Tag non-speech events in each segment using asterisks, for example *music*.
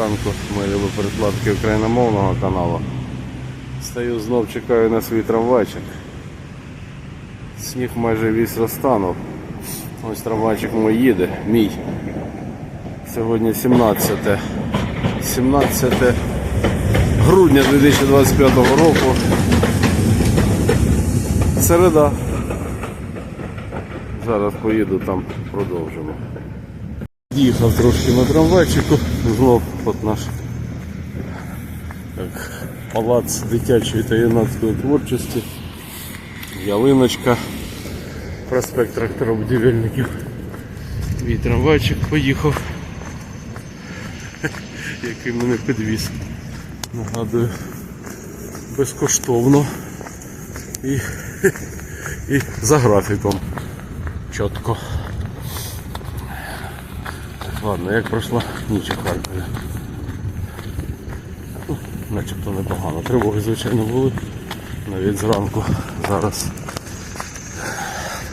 ранку, мої любі перекладки україномовного каналу. Стою знов чекаю на свій трамвайчик. Сніг майже весь розтанув. Ось трамвайчик мій їде, мій. Сьогодні 17. 17 грудня 2025 року. Середа. Зараз поїду там продовжимо. Їхав трошки на трамвайчику, знов от наш як палац дитячої та юнацької творчості, ялиночка, проспект тракторобудівельників. Мій трамвайчик поїхав, *laughs* який мене підвіз. Нагадую, безкоштовно і, *laughs* і за графіком. Чітко. Ладно, як пройшла ніч у Харкові. Начебто непогано. Тривоги, звичайно, були. Навіть зранку. Зараз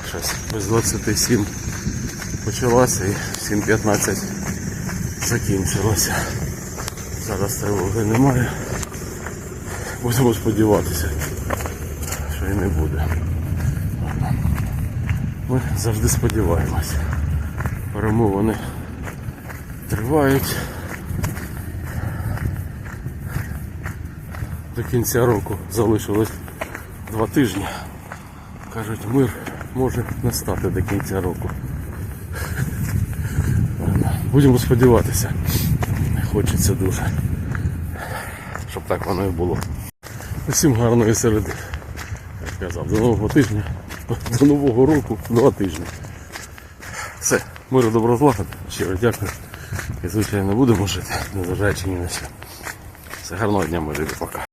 щось без 27 почалася і 7.15 закінчилося. Зараз тривоги немає. Будемо сподіватися, що і не буде. Ми завжди сподіваємося. Перемовини тривають. До кінця року залишилось два тижні. Кажуть, мир може настати до кінця року. Будемо сподіватися. Хочеться дуже. Щоб так воно і було. Усім гарної середи. Як казав, до нового тижня, до нового року, два тижні. Все, миру добро злагоди. Щиро дякую. І звичайно буду жити, незважаючи ні на що. Все гарного дня, любі, пока.